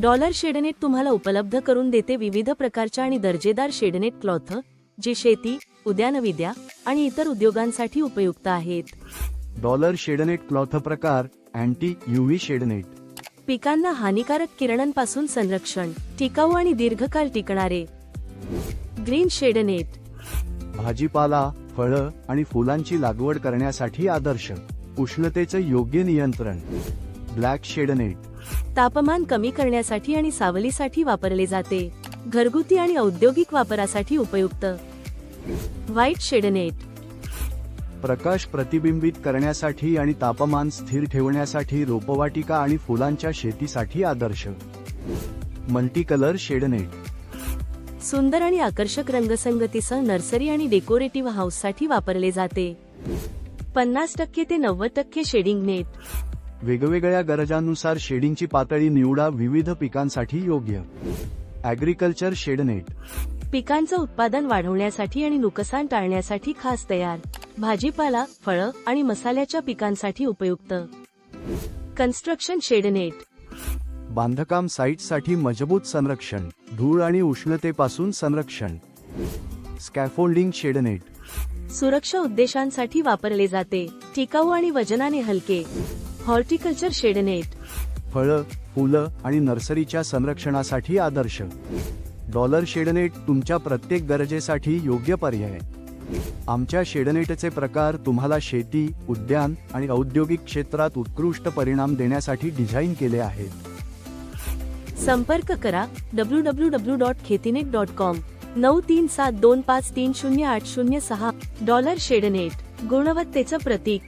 Dollar shade net तुम्हाला उपलब्ध करून देते विविध प्रकारच्या आणि दर्जेदार शेडनेट क्लॉथ जे शेती उद्यानविद्या आणि इतर उद्योगांसाठी उपयुक्त आहेत. डॉलर शेडनेट क्लॉथ प्रकार अँटी युव्ही शेडनेट. पिकांना हानिकारक किरणांपासून संरक्षण टिकाऊ आणि दीर्घकाळ टिकणारे. Green shade net. भाजीपाला फळं आणि फुलांची लागवड करण्यासाठी आदर्श उष्णतेचं योग्य नियंत्रण. Black shade net. तापमान कमी करण्यासाठी आणि सावलीसाठी वापरले जाते. घरगुती आणि औद्योगिक वापरासाठी उपयुक्त. White shade net. प्रकाश प्रतिबिंबित करण्यासाठी आणि तापमान स्थिर ठेवण्यासाठी रोपवाटिका आणि फुलांच्या शेतीसाठी आदर्श. Multi colour shade net. सुंदर आणि आकर्षक रंगसंगतीसह नर्सरी आणि डेकोरेटिव्ह हाऊससाठी वापरले जाते. पन्नास टक्के ते नव्वद टक्के शेडिंग नेट. वेगवेगळ्या गरजांनुसार शेडिंगची पातळी निवडा विविध पिकांसाठी योग्य. Agriculture shade net. पिकांचं उत्पादन वाढवण्यासाठी आणि नुकसान टाळण्यासाठी खास तयार. भाजीपाला फळं आणि मसाल्याच्या पिकांसाठी उपयुक्त. Construction shade net. बांधकाम साईटसाठी मजबूत संरक्षण धूळ आणि उष्णतेपासून संरक्षण. Scaffolding shade net. सुरक्षा उद्देशांसाठी वापरले जाते. टिकाऊ आणि वजनाने हलके. Horticulture shade net. फळं फुलं आणि नर्सरीच्या संरक्षणासाठी आदर्श. डॉलर शेडनेट तुमच्या प्रत्येक गरजेसाठी योग्य पर्याय. आमच्या शेडनेटचे प्रकार तुम्हाला शेती उद्यान आणि औद्योगिक क्षेत्रात उत्कृष्ट परिणाम देण्यासाठी डिझाईन केले आहेत. संपर्क करा W W W dot Khetinet dot com नऊ तीन सात दोन पाच तीन शून्य आठ शून्य सहा. Dollar shade net. गुणवत्तेचं प्रतीक.